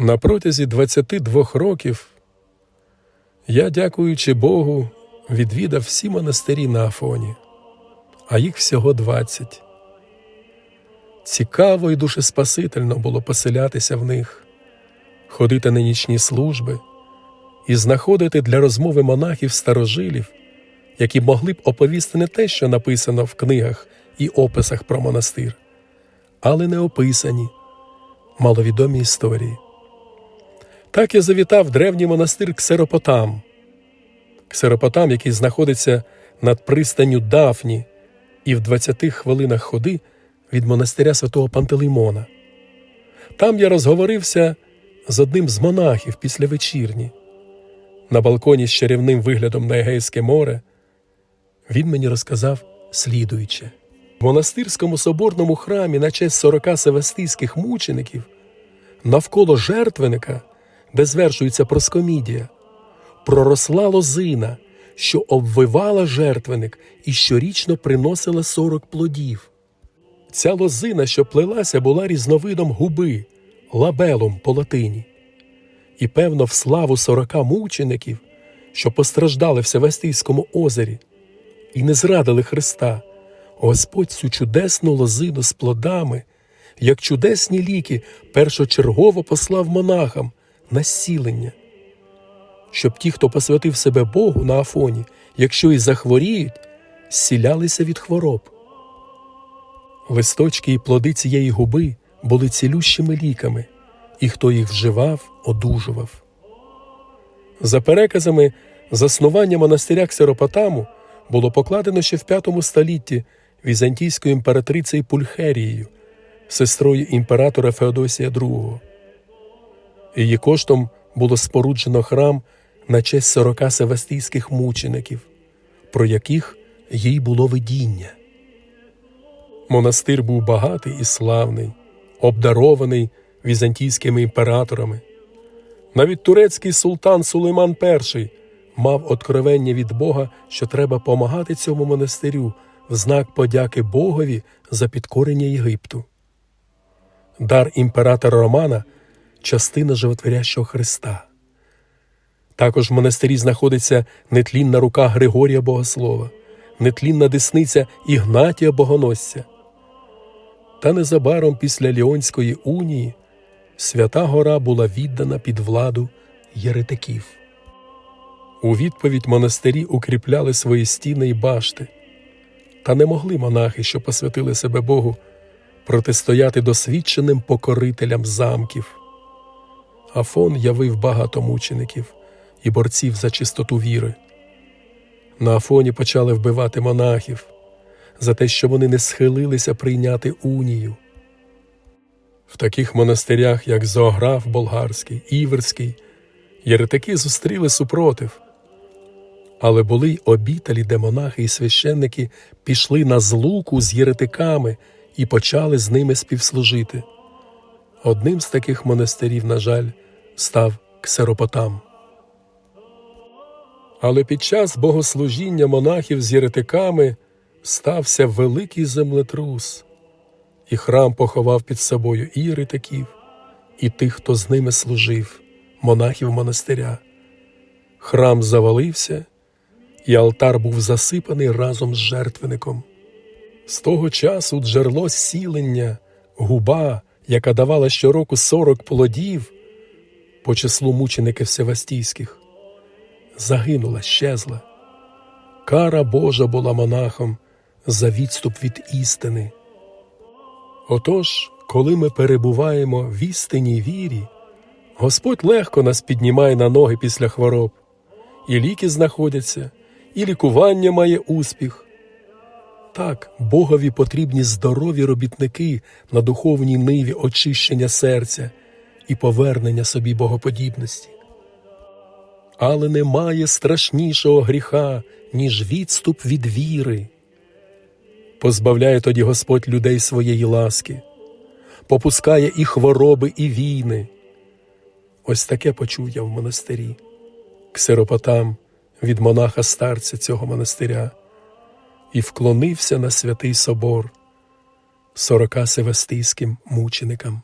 На протязі 22 років я, дякуючи Богу, відвідав всі монастирі на Афоні, а їх всього 20. Цікаво і душеспасительно було поселятися в них, ходити на нічні служби і знаходити для розмови монахів старожилів, які могли б оповісти не те, що написано в книгах і описах про монастир, але не описані маловідомі історії. Так я завітав в древній монастир Ксеропотам. Ксеропотам, який знаходиться над пристанню Дафні і в 20 хвилинах ходи від монастиря святого Пантелеймона. Там я розговорився з одним з монахів після вечірні. На балконі з чарівним виглядом на Егейське море він мені розказав слідуюче. В монастирському соборному храмі на честь 40 севастійських мучеників навколо жертвеника, де звершується проскомідія, проросла лозина, що обвивала жертвеник і щорічно приносила 40 плодів. Ця лозина, що плелася, була різновидом губи, лабелом по латині. І, певно, в славу сорока мучеників, що постраждали в Севастійському озері, і не зрадили Христа, Господь цю чудесну лозину з плодами, як чудесні ліки, першочергово послав монахам на зцілення, щоб ті, хто посвятив себе Богу на Афоні, якщо і захворіють, зцілялися від хвороб. Листочки і плоди цієї губи були цілющими ліками, і хто їх вживав, одужував. За переказами, заснування монастиря Ксеропотаму було покладено ще в V столітті візантійською імператрицею Пульхерією, сестрою імператора Феодосія II. Її коштом було споруджено храм на честь 40 севастійських мучеників, про яких їй було видіння. Монастир був багатий і славний, обдарований візантійськими імператорами. Навіть турецький султан Сулейман І мав откровення від Бога, що треба помагати цьому монастирю в знак подяки Богові за підкорення Єгипту. Дар імператора Романа частина животворящого Христа. Також в монастирі знаходиться нетлінна рука Григорія Богослова, нетлінна десниця Ігнатія Богоносця. Та незабаром після Ліонської унії свята гора була віддана під владу єретиків. У відповідь монастирі укріпляли свої стіни й башти, та не могли монахи, що посвятили себе Богу, протистояти досвідченим покорителям замків. Афон явив багато мучеників і борців за чистоту віри. На Афоні почали вбивати монахів за те, що вони не схилилися прийняти унію. В таких монастирях, як Зоограф Болгарський, Іверський, єретики зустріли супротив. Але були й обіталі, де монахи і священники пішли на злуку з єретиками і почали з ними співслужити. Одним з таких монастирів, на жаль, став Ксеропотам. Але під час богослужіння монахів з єретиками стався великий землетрус, і храм поховав під собою і єретиків, і тих, хто з ними служив, монахів монастиря. Храм завалився, і алтар був засипаний разом з жертвенником. З того часу джерело зцілення, губа, яка давала щороку сорок плодів по числу мучеників Севастійських, загинула, щезла. Кара Божа була монахом за відступ від істини. Отож, коли ми перебуваємо в істинній вірі, Господь легко нас піднімає на ноги після хвороб, і ліки знаходяться, і лікування має успіх. Так, Богові потрібні здорові робітники на духовній ниві очищення серця і повернення собі богоподібності. Але немає страшнішого гріха, ніж відступ від віри. Позбавляє тоді Господь людей своєї ласки, попускає і хвороби, і війни. Ось таке почув я в монастирі, ксеропотам від монаха старця цього монастиря, і вклонився на святий собор сорока севастийським мученикам.